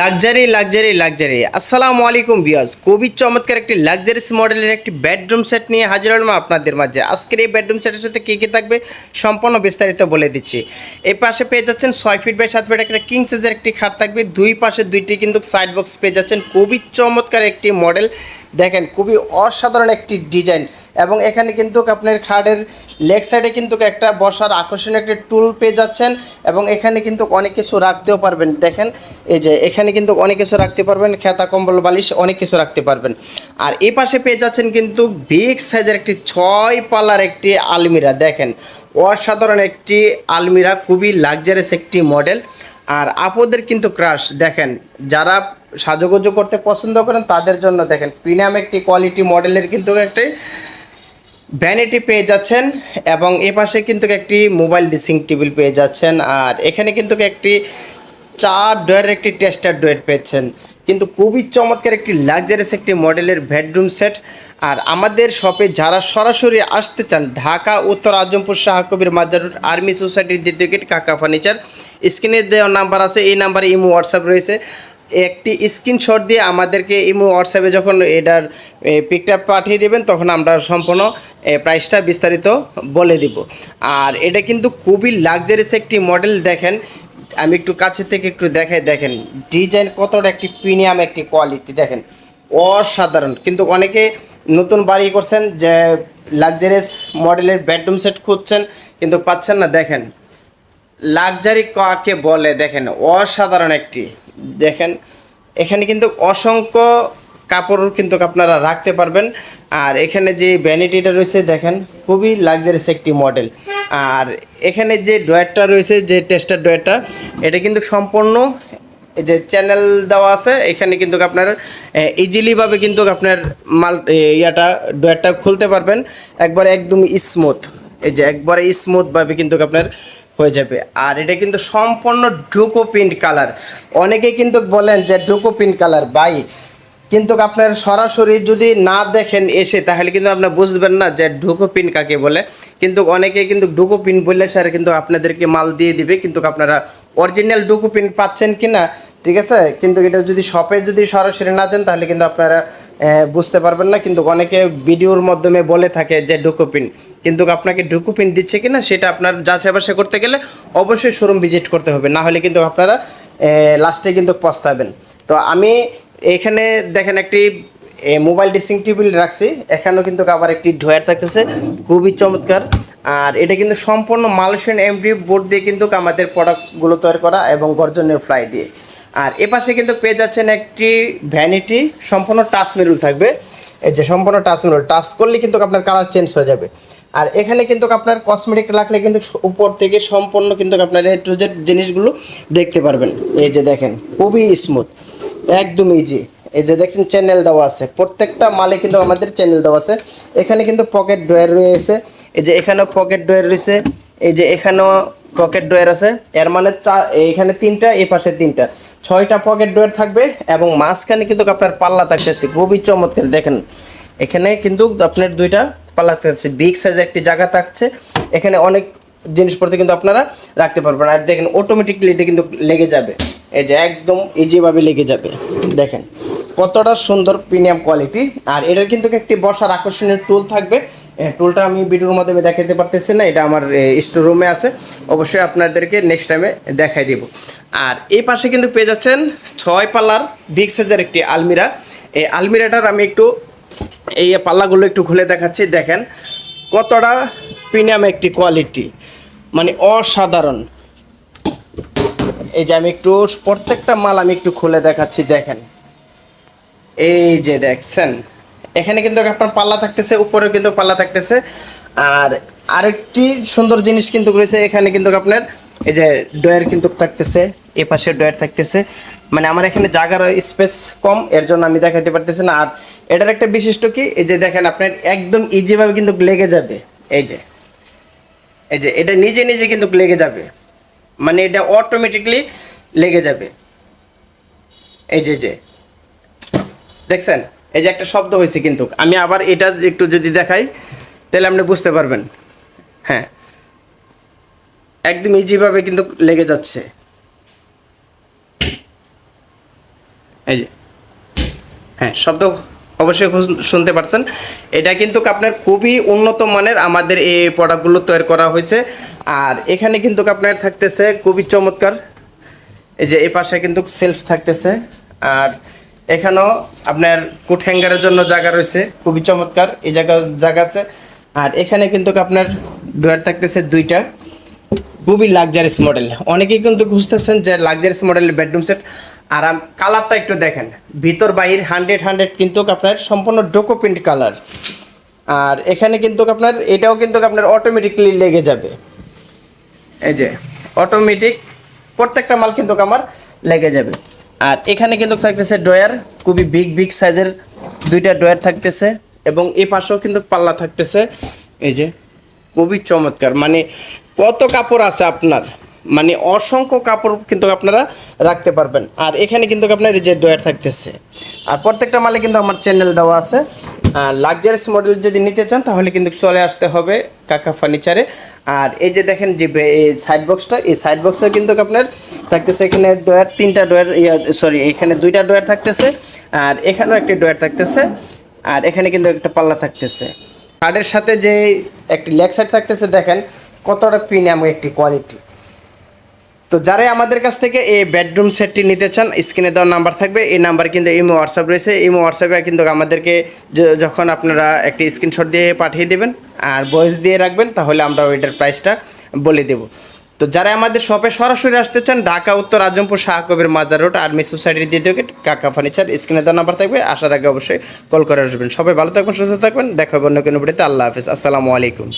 Luxury luxury luxury আসসালামু আলাইকুম বিয়াস খুবই চমৎকার একটি লাক্সারিস মডেলের একটি বেডরুম সেট নিয়ে হাজির হলাম আপনাদের মাঝে। আজকের এই বেডরুম সেটের সাথে কী কী থাকবে সম্পূর্ণ বিস্তারিত বলে দিচ্ছি। এই পাশে পেয়ে যাচ্ছেন ছয় ফিট বাই সাত ফিট একটা কিং সাইজের একটি খাট থাকবে। দুই পাশে দুইটি কিন্তু সাইড বক্স পেয়ে যাচ্ছেন। খুবই চমৎকার একটি মডেল দেখেন, খুবই অসাধারণ একটি ডিজাইন এবং এখানে কিন্তু আপনার খাটের লেগ সাইডে কিন্তু একটা বসার আকর্ষণীয় একটি টুল পেয়ে যাচ্ছেন। এবং এখানে কিন্তু অনেক কিছু রাখতেও পারবেন। দেখেন, এই যে এখানে কিন্তু অনেক কিছু রাখতে পারবেন, খেতা, কম্বল, বালিশ অনেক কিছু রাখতে পারবেন। আর এই পাশে পেয়ে যাচ্ছেন কিন্তু বিগ সাইজের একটি ছয় পাল্লার একটি আলমিরা, দেখেন। অসাধারণ একটি আলমিরা, খুবই লাক্সারিয়াস একটি মডেল আর আপদের কিন্তু ক্রাশ দেখেন, যারা সাজুগুজু করতে পছন্দ করেন তাদের জন্য দেখেন প্রিমিয়াম একটি কোয়ালিটি মডেলের কিন্তু একটি ভ্যানিটি পেয়ে যাচ্ছেন এবং এ পাশে কিন্তু একটি মোবাইল ড্রেসিং টেবিল পেয়ে যাচ্ছেন। আর এখানে কিন্তু একটি চার ডোয়ের একটি টেস্টার ডোয়ের পেয়েছেন। কিন্তু খুবই চমৎকার একটি লাক্সারিয়াস একটি মডেলের বেডরুম সেট। আর আমাদের শপে যারা সরাসরি আসতে চান, ঢাকা, উত্তর আজমপুর, শাহকবির মাজার রোড আর্মি সোসাইটির দ্বিতীয় গেট কাকা ফার্নিচার, স্ক্রিনে দেওয়া নাম্বার আছে, এই নাম্বারে ইমো, হোয়াটসঅ্যাপ রয়েছে। একটি স্ক্রিনশট দিয়ে আমাদেরকে ইমো, হোয়াটসঅ্যাপে যখন এটার পিকটা পাঠিয়ে দেবেন, তখন আমরা সম্পূর্ণ প্রাইসটা বিস্তারিত বলে দিব। আর এটা কিন্তু খুবই লাক্সারিয়াস একটি মডেল দেখেন আমি একটু কাছে থেকে একটু দেখাই, দেখেন ডিজাইন কতটা একটি প্রিমিয়াম একটি কোয়ালিটি দেখেন, অসাধারণ। কিন্তু অনেকে নতুন বাড়ি করছেন, যে লাক্সারিয়াস মডেলের বেডরুম সেট খুঁজছেন, কিন্তু পাচ্ছেন না, দেখেন। লাক্সারি কাকে বলে? দেখেন, অসাধারণ একটি। দেখেন, এখানে কিন্তু অসংখ্য কাপড় কিন্তু আপনারা রাখতে পারবেন। আর এখানে যে ভ্যানিটিটা রয়েছে, দেখেন, খুবই লাক্সারিয়াস একটি মডেল আর এখানে যে ডয়ারটা রয়েছে, যে টেস্টার ডয়ারটা এটা কিন্তু সম্পূর্ণ এই যে চ্যানেল দেওয়া আছে। এখানে কিন্তু আপনার ইজিলিভাবে কিন্তু আপনার মাল ইয়াটা ডয়ারটা খুলতে পারবেন। একবার একদম স্মুথ এই যে একবারে স্মুথভাবে কিন্তু আপনার হয়ে যাবে। আর এটা কিন্তু সম্পূর্ণ ডুকো প্রিন্ট কালার অনেকে কিন্তু বলেন যে ডুকো প্রিন্ট কালার বাই কিন্তু আপনার সরাসরি যদি না দেখেন এসে, তাহলে কিন্তু আপনার বুঝবেন না যে ডুকো পিন কাকে বলে। কিন্তু অনেকে কিন্তু ডুকো পিন বললে স্যার কিন্তু আপনাদেরকে মাল দিয়ে দিবে, কিন্তু আপনারা অরিজিনাল ডুকো পিন পাচ্ছেন কি না ঠিক আছে? কিন্তু এটা যদি শপে যদি সরাসরি না যান তাহলে কিন্তু আপনারা বুঝতে পারবেন না। কিন্তু অনেকে ভিডিওর মাধ্যমে বলে থাকে যে ডুকো পিন কিন্তু আপনাকে ডুকো পিন দিচ্ছে কি না সেটা আপনার যাচাই বাছাই করতে গেলে অবশ্যই শোরুম ভিজিট করতে হবে। না হলে কিন্তু আপনারা লাস্টে কিন্তু পস্তাবেন। তো আমি এখানে দেখেন একটি মোবাইল ড্রেসিং টেবিল রাখছি। এখানেও কিন্তু আবার একটি ড্রয়ার থাকতেছে। খুবই চমৎকার। আর এটা কিন্তু সম্পূর্ণ মালয়েশিয়ান এমডি বোর্ড দিয়ে কিন্তু আমাদের প্রোডাক্টগুলো তৈরি করা এবং গর্জনের ফ্লাই দিয়ে। আর এপাশে কিন্তু পেয়ে যাচ্ছেন একটি ভ্যানিটি সম্পূর্ণ টাচ মেরুল থাকবে। এই যে সম্পূর্ণ টাচ মেরুল টাচ করলে কিন্তু আপনার কালার চেঞ্জ হয়ে যাবে। আর এখানে কিন্তু আপনার কসমেটিক রাখলে কিন্তু উপর থেকে সম্পূর্ণ কিন্তু আপনার এ টু জেড জিনিসগুলো দেখতে পারবেন। এই যে দেখেন, খুবই স্মুথ একদম ইজি এই যে দেখছেন চ্যানেল দেওয়া আছে। প্রত্যেকটা মালে কিন্তু আমাদের চ্যানেল দেওয়া আছে। এখানে কিন্তু পকেট ড্রয়ার রয়েছে। এই যে এখানেও পকেট ড্রয়ার রয়েছে। এই যে এখানেও পকেট ড্রয়ার আছে। এর মানে চা এখানে তিনটা, এই পাশে তিনটা। ছয়টা পকেট ড্রয়ার থাকবে এবং মাঝখানে কিন্তু আপনার পাল্লা থাকতেছে। খুবই চমৎকার। দেখেন, এখানে কিন্তু আপনার দুইটা পাল্লা থাকছে বিগ সাইজের একটি জায়গা থাকছে। এখানে অনেক জিনিসপত্র কিন্তু আপনারা রাখতে পারবেন। আর দেখেন অটোমেটিকলি এটা কিন্তু লেগে যাবে। এই যে একদম ইজিভাবে লেগে যাবে, দেখেন, কতটা সুন্দর প্রিমিয়াম কোয়ালিটি আর এটার কিন্তু একটি বসার আকর্ষণীয় টুল থাকবে। টুলটা আমি ভিডিওর মাধ্যমে দেখাতে পারতেছি না, এটা আমার স্টোর রুমে আছে। অবশ্যই আপনাদেরকে নেক্সট টাইমে দেখাই দিব। আর এই পাশে কিন্তু পেয়ে যাচ্ছেন ছয় পাল্লার বিগ সাইজের একটি আলমিরা। এই আলমিরাটার আমি একটু, এই পাল্লাগুলো একটু খুলে দেখাচ্ছি। দেখেন, কতটা প্রিমিয়াম একটি কোয়ালিটি মানে অসাধারণ। এই যে আমি একটু, প্রত্যেকটা মাল আমি একটু খুলে দেখাচ্ছি, দেখেন। এই যে দেখছেন, এখানে কিন্তু আপনার পাল্লা থাকতেছে উপরে কিন্তু পাল্লা থাকতেছে। আর আরেকটি সুন্দর জিনিস কিন্তু রয়েছে, এখানে কিন্তু আপনার এই যে ডয়ার কিন্তু থাকতেছে, এ পাশে ডয়ার থাকতেছে। মানে আমার এখানে জায়গার স্পেস কম, এর জন্য আমি দেখাতে পারতেছি না। আর এটার একটা বিশিষ্ট কি, এই যে দেখেন আপনার একদম ইজিভাবে কিন্তু লেগে যাবে, এই যে। এই যে, এটা নিজে নিজে কিন্তু লেগে যাবে। মানে এটা অটোমেটিকলি লেগে যাবে। এই যে যে। দেখছেন? এই যে একটা শব্দ হয়েছে কিন্তু। আমি আবার এটা একটু যদি দেখাই, তাহলে আপনি বুঝতে পারবেন। হ্যাঁ। একদম ইজিভাবে কিন্তু লেগে যাচ্ছে। এই যে। হ্যাঁ শব্দ অবশ্যই শুনতে পারছেন। এটা কিন্তু আপনার খুবই উন্নত মানের আমাদের এই প্রোডাক্টগুলো তৈরি করা হয়েছে। আর এখানে কিন্তু আপনার থাকতেছে খুবই চমৎকার। এই যে এই পাশে কিন্তু সেলফ থাকতেছে। আর এখানেও আপনার কোট হ্যাঙ্গারের জন্য জায়গা রয়েছে। খুবই চমৎকার। এই জায়গা জায়গা আছে। আর এখানে কিন্তু আপনার ডোয়ার থাকতেছে দুইটা। খুবই লাক্সারিস মডেল অনেকেই কিন্তু খুঁজতেছেন যে লাক্সারিস মডেলের বেডরুম সেট আর কালারটা একটু দেখেন। ভিতর, বাহির হান্ড্রেড হান্ড্রেড কিন্তু আপনার সম্পূর্ণ ডোকো প্রিন্ট কালার আর এখানে কিন্তু আপনার, এটাও কিন্তু আপনার অটোমেটিকলি লেগে যাবে। এই যে অটোমেটিক প্রত্যেকটা মাল কিন্তু আমার লেগে যাবে। আর এখানে কিন্তু থাকতেছে ড্রয়ার খুবই বিগ বিগ সাইজের দুইটা ড্রয়ার থাকতেছে। এবং এই পাশেও কিন্তু পাল্লা থাকতেছে। এই যে, খুবই চমৎকার। মানে কত কাপড় আছে আপনার? মানে অসংখ্য কাপড় কিন্তু আপনারা রাখতে পারবেন। আর এখানে কিন্তু আপনার যে ড্রয়ার থাকতেছে। আর প্রত্যেকটা মালে কিন্তু আমার চ্যানেল দেওয়া আছে। লাক্সারিস মডেল যদি নিতে চান, তাহলে কিন্তু চলে আসতে হবে কাকা ফার্নিচারে আর এই যে দেখেন যে এই সাইড বক্সটা এই সাইড বক্সে কিন্তু আপনার থাকতেছে এখানে ডয়ার তিনটা ডয়ার সরি এখানে দুইটা ডয়ার থাকতেছে। আর এখানেও একটি ডয়ার থাকতেছে। আর এখানে কিন্তু একটা পাল্লা থাকতেছে। কার্ডের সাথে যে একটি লেগ সাইড থাকতেছে, দেখেন কতটা প্রিমিয়াম একটি কোয়ালিটি তো যারাই আমাদের কাছ থেকে এই বেডরুম সেটটি নিতে চান স্ক্রিনে দেওয়ার নাম্বার থাকবে, এই নাম্বার কিন্তু ইমো হোয়াটসঅ্যাপ রয়েছে ইমো হোয়াটসঅ্যাপে কিন্তু আমাদেরকে যখন আপনারা একটি স্ক্রিনশট দিয়ে পাঠিয়ে দেবেন আর ভয়েস দিয়ে রাখবেন, তাহলে আমরা ওইটার প্রাইসটা বলে দেব। তো যারা আমাদের শপে সরাসরি আসতে চান, ঢাকা, উত্তর আজমপুর শাহকবির মাজার রোড আর্মি সোসাইটির দ্বিতীয় গেট কাকা ফার্নিচার স্ক্রিনে দেওয়ার নাম্বার থাকবে, আসার আগে অবশ্যই কল করে আসবেন। সবাই ভালো থাকবেন, সুস্থ থাকবেন, দেখা হবে অন্য কোনো ভিডিওতে আল্লাহ হাফিজ, আসসালামু আলাইকুম।